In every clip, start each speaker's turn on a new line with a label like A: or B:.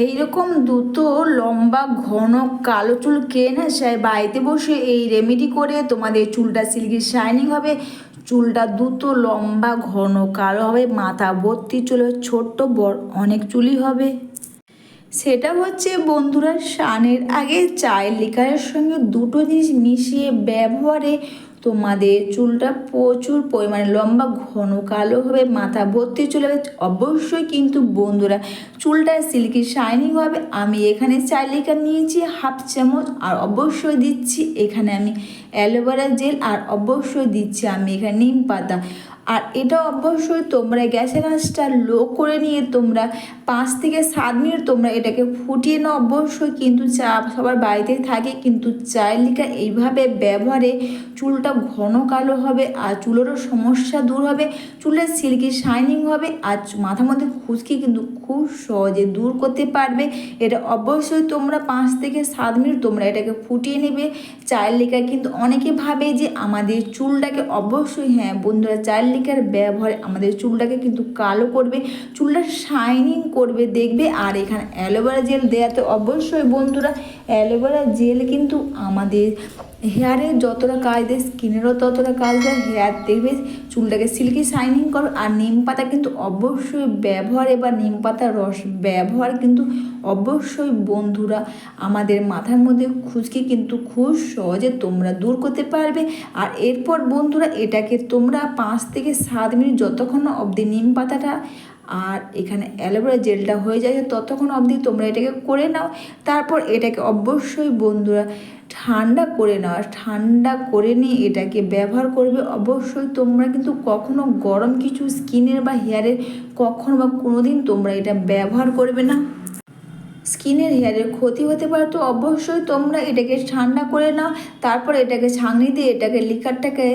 A: এইরকম দুটো লম্বা, ঘন, কালো চুল কে না চায় বাড়িতে বসে এই রেমেডি করে তোমাদের চুলটা সিল্কি শাইনিং হবে। চুলটা দুটো লম্বা, ঘন, কালো হবে, মাথা ভর্তি চুলে ছোট্ট, বড় অনেক চুলই হবে। সেটা হচ্ছে বন্ধুরা, স্নানের আগে চায়ের লিকারের সঙ্গে দুটো জিনিস মিশিয়ে ব্যবহারে তোমাদের চুলটা প্রচুর পরিমাণে লম্বা, ঘন, কালো হবে, মাথা ভর্তি চলে হবে। অবশ্যই কিন্তু বন্ধুরা, চুলটা সিল্কি শাইনিং হবে। আমি এখানে চাইলিকা নিয়েছি হাফ চামচ আর অবশ্যই দিচ্ছি এখানে আমি অ্যালোভেরা জেল আর অবশ্যই দিচ্ছি আমি এখানে নিম পাতা। আর এটা অবশ্যই তোমরা গ্যাসের আঁচটা লো করে নিয়ে তোমরা পাঁচ থেকে সাত মিনিট তোমরা এটাকে ফুটিয়ে নাও অবশ্যই। কিন্তু চা সবার বাড়িতে থাকে, কিন্তু চায়ের লিকা এইভাবে ব্যবহারে চুলটা ঘন কালো হবে আর চুলেরও সমস্যা দূর হবে। চুলের সিল্কি শাইনিং হবে আর মাথার মধ্যে খুশকি কিন্তু খুব সহজে দূর করতে পারবে। এটা অবশ্যই তোমরা পাঁচ থেকে সাত মিনিট তোমরা এটাকে ফুটিয়ে নেবে। চায়ের লিকা কিন্তু অনেকে ভাবে যে আমাদের চুলটাকে অবশ্যই হ্যাঁ বন্ধুরা, চার্লিকার লিকার ব্যবহার আমাদের চুলটাকে কিন্তু কালো করবে, চুলটা শাইনিং করবে, দেখবে, আর এখানে অ্যালোভেরা জেল দেওয়াতে অবশ্যই বন্ধুরা, অ্যালোভেরা জেল কিন্তু আমাদের হেয়ারে যতটা কাজ দেয়, স্কিনেরও ততটা কাজ দেয়, হেয়ার দেখবে চুলটাকে সিল্কি শাইনিং করো। আর নিম পাতা কিন্তু অবশ্যই ব্যবহারে বা নিম পাতার রস ব্যবহার কিন্তু অবশ্যই বন্ধুরা, আমাদের মাথার মধ্যে খুশকি কিন্তু খুব সহজে তোমরা দূর করতে পারবে। আর এরপর বন্ধুরা, এটাকে তোমরা পাঁচ থেকে সাত মিনিট যতক্ষণ অবধি নিম পাতাটা আর এখানে অ্যালোভেরা জেলটা হয়ে যায়, ততক্ষণ অবধি তোমরা এটাকে করে নাও। তারপর এটাকে অবশ্যই বন্ধুরা ঠান্ডা করে নাও। ঠান্ডা করে নিয়ে এটাকে ব্যবহার করবে অবশ্যই তোমরা কিন্তু কখনো গরম কিছু স্কিনের বা হেয়ারের কখনো বা কোনো দিন তোমরা এটা ব্যবহার করবে না। স্কিনের হেয়ারের ক্ষতি হতে পারে, তো অবশ্যই তোমরা এটাকে ঠান্ডা করে নাও। তারপর এটাকে ছাঁকনি দিয়ে এটাকে লিকারটাকে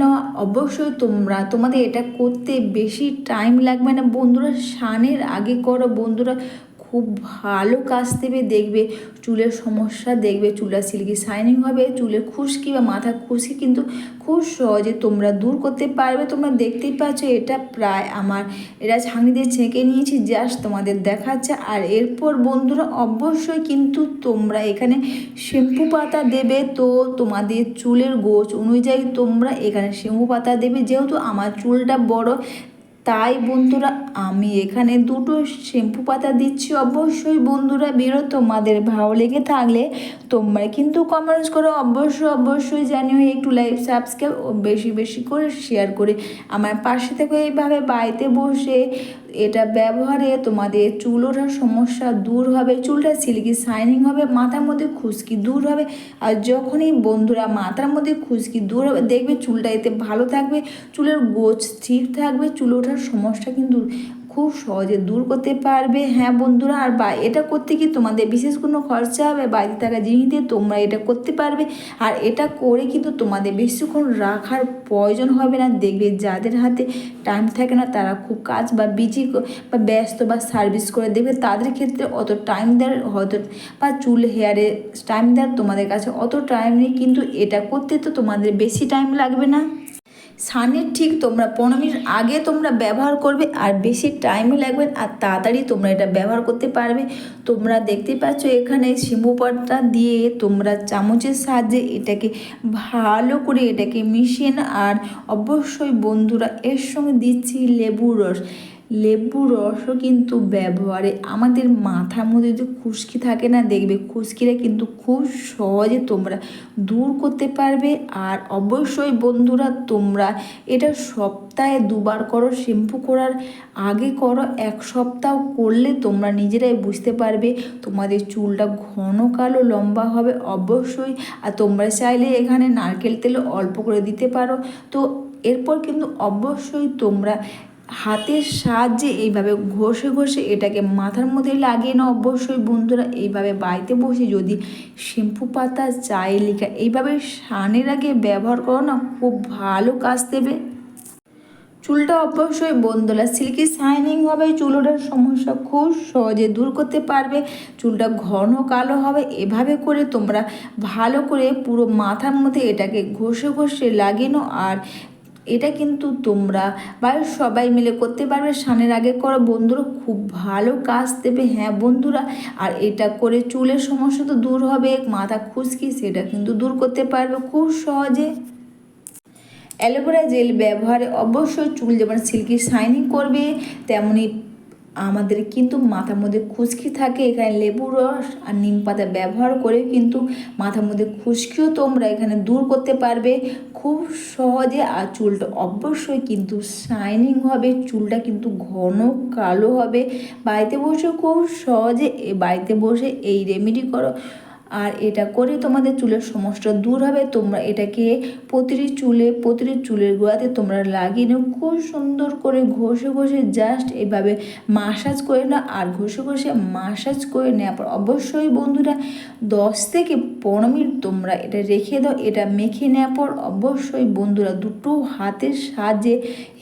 A: নেওয়া অবশ্যই তোমরা, তোমাদের এটা করতে বেশি টাইম লাগবে না। বন্ধুরা সানের আগে করো। বন্ধুরা খুব ভালো কাজ দেবে, দেখবে চুলের সমস্যা, দেখবে চুলটা সিল্কি শাইনিং হবে, চুলের খুশকি বা মাথা খুশকি কিন্তু খুব সহজে তোমরা দূর করতে পারবে। তোমরা দেখতেই পাচ্ছ এটা প্রায় আমার, এটা ছাঁকনি দিয়ে ছেঁকে নিয়েছি জাস্ট তোমাদের দেখাচ্ছে। আর এরপর বন্ধুরা, অবশ্যই কিন্তু তোমরা এখানে শ্যাম্পু পাতা দেবে। তো তোমাদের চুলের গোছ অনুযায়ী তোমরা এখানে শ্যাম্পু পাতা দেবে। যেহেতু আমার চুলটা বড় তাই বন্ধুরা, আমি এখানে দুটো শ্যাম্পু পাতা দিচ্ছি। অবশ্যই বন্ধুরা বেরো, তোমাদের ভালো লেগে থাকলে তোমরা কিন্তু কমেন্টস করো। অবশ্যই অবশ্যই জানিও, একটু লাইভ সাবস্ক্রাইব বেশি বেশি করে শেয়ার করে আমার পাশে থেকে। এইভাবে বাড়িতে বসে এটা ব্যবহারে তোমাদের চুল ওঠার সমস্যা দূর হবে, চুলটা সিল্কি শাইনিং হবে, মাথার মধ্যে খুশকি দূর হবে। আর যখনই বন্ধুরা মাথার মধ্যে খুশকি দূর হবে, দেখবে চুলটা এতে ভালো থাকবে, চুলের গোছ ঠিক থাকবে, চুল ওঠার সমস্যা কিন্তু খুব সহজে দূর করতে পারবে। হ্যাঁ বন্ধুরা, আর বা, এটা করতে কি তোমাদের বিশেষ কোনো খরচা হবে? বাড়িতে থাকা জিনিস দিয়ে তোমরা এটা করতে পারবে। আর এটা করে কিন্তু তোমাদের বেশিক্ষণ রাখার প্রয়োজন হবে না। দেখবে যাদের হাতে টাইম থাকে না, তারা খুব কাজ বা বিজি বা ব্যস্ত বা সার্ভিস করে দেখবে তাদের ক্ষেত্রে অত টাইম দেওয়ার হয়তো, বা চুল হেয়ারে টাইম দেওয়ার তোমাদের কাছে অত টাইম নেই। কিন্তু এটা করতে তো তোমাদের বেশি টাইম লাগবে না। সানের ঠিক তোমরা পনেরো মিনিট আগে তোমরা ব্যবহার করবে আর বেশি টাইমও লাগবে আর তাড়াতাড়ি তোমরা এটা ব্যবহার করতে পারবে। তোমরা দেখতে পাচ্ছ এখানে শিম্বুপাটা দিয়ে তোমরা চামচের সাহায্যে এটাকে ভালো করে এটাকে মিশিয়ে না আর অবশ্যই বন্ধুরা এর সঙ্গে দিচ্ছি লেবুর রস। লেবু রসও কিন্তু ব্যবহারে। আমাদের মাথার মধ্যে যে খুশকি থাকে না, দেখবে খুশকিটা কিন্তু খুব সহজে তোমরা দূর করতে পারবে। আর অবশ্যই বন্ধুরা, তোমরা এটা সপ্তাহে দুবার করো, শ্যাম্পু করার আগে করো, এক সপ্তাহ করলে তোমরা নিজেরাই বুঝতে পারবে তোমাদের চুলটা ঘন কালো লম্বা হবে অবশ্যই। আর তোমরা চাইলে এখানে নারকেল তেল অল্প করে দিতে পারো। তো এরপর কিন্তু অবশ্যই তোমরা হাতের সাহায্যে এইভাবে ঘষে ঘষে এটাকে মাথার মধ্যে লাগিয়ে না অবশ্যই বন্ধুরা, এইভাবে বাড়িতে বসে যদি শ্যাম্পু পাতা চায়ে লিখা এইভাবে সানের আগে ব্যবহার করো না, খুব ভালো কাজ দেবে। চুলটা অবশ্যই বন্ধুরা সিল্কি শাইনিং হবে চুলোটার সমস্যা খুব সহজে দূর করতে পারবে। চুলটা ঘন কালো হবে, এভাবে করে তোমরা ভালো করে পুরো মাথার মধ্যে এটাকে ঘষে ঘষে লাগিয়ে নাও। আর এটা কিন্তু তোমরা বাড়ির সবাই মিলে করতে পারবে। সানের আগে করো। বন্ধুরা খুব ভালো কাজ দেবে। হ্যাঁ বন্ধুরা, আর এটা করে চুলের সমস্যা তো দূর হবে। মাথা খুশকি সেটা কিন্তু দূর করতে পারবে খুব সহজে। অ্যালোভেরা জেল ব্যবহারে অবশ্যই চুল যেমন সিল্কি শাইনিং করবে, তেমনি আমাদের কিন্তু মাথার মধ্যে খুশকি থাকে, এখানে লেবু রস আর নিম পাতা ব্যবহার করে কিন্তু মাথার মধ্যে খুশকিও তোমরা এখানে দূর করতে পারবে। খুব সহজে আর চুলটা অবশ্যই কিন্তু শাইনিং হবে, চুলটা কিন্তু ঘন কালো হবে। বাড়িতে বসে খুব সহজে বাড়িতে বসে এই রেমেডি করো। আর এটা করে তোমাদের চুলের সমস্যা দূর হবে। তোমরা এটাকে প্রতিটি চুলে, প্রতিটি চুলের গোড়াতে তোমরা লাগিয়ে নাও। খুব সুন্দর করে ঘষে ঘষে জাস্ট এভাবে মাসাজ করে নাও আর ঘষে ঘষে মাসাজ করে নেওয়ার পর অবশ্যই বন্ধুরা দশ থেকে পনেরো মিনিট তোমরা এটা রেখে দাও। এটা মেখে নেওয়ার পর অবশ্যই বন্ধুরা দুটো হাতের সাহায্যে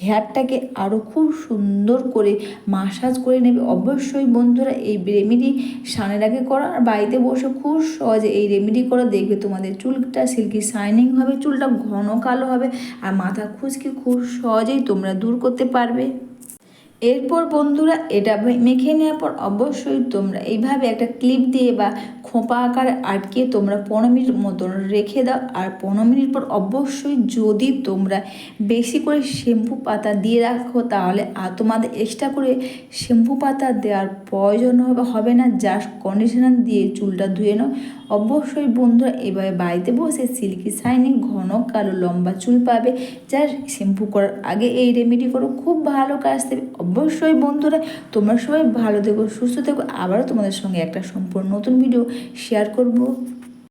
A: হেয়ারটাকে আরও খুব সুন্দর করে মাসাজ করে নেবে। অবশ্যই বন্ধুরা এই রেমেডি স্নানের আগে করো আর বাড়িতে বসে খুব সহজে এই রেমেডি করে দেখবে তোমাদের চুলটা সিল্কি শাইনিং হবে, চুলটা ঘন কালো হবে আর মাথা খুশকি খুব সহজেই তোমরা দূর করতে পারবে। এরপর বন্ধুরা এটা মেখে নেওয়ার পর অবশ্যই তোমরা এইভাবে একটা ক্লিপ দিয়ে বা খোঁপা আকারে আটকে তোমরা পনেরো মিনিট মতন রেখে দাও। আর পনেরো মিনিট পর অবশ্যই যদি তোমরা বেশি করে শ্যাম্পু পাতা দিয়ে রাখো, তাহলে আর তোমাদের এক্সট্রা করে শ্যাম্পু পাতা দেওয়ার প্রয়োজন হবে না। জাস্ট কন্ডিশনার দিয়ে চুলটা ধুয়ে নাও। অবশ্যই বন্ধুরা এভাবে বাড়িতে বসে সিল্কি শাইনিং, ঘন, কালো, লম্বা চুল পাবে। যা শ্যাম্পু করার আগে এই রেমেডি করো। খুব ভালো কাজ দেবে। অবশ্যই বন্ধুরা, তোমরা সবাই ভালো থেকো, সুস্থ থেকো। আবারও তোমাদের সঙ্গে একটা সম্পূর্ণ নতুন ভিডিও শেয়ার করব।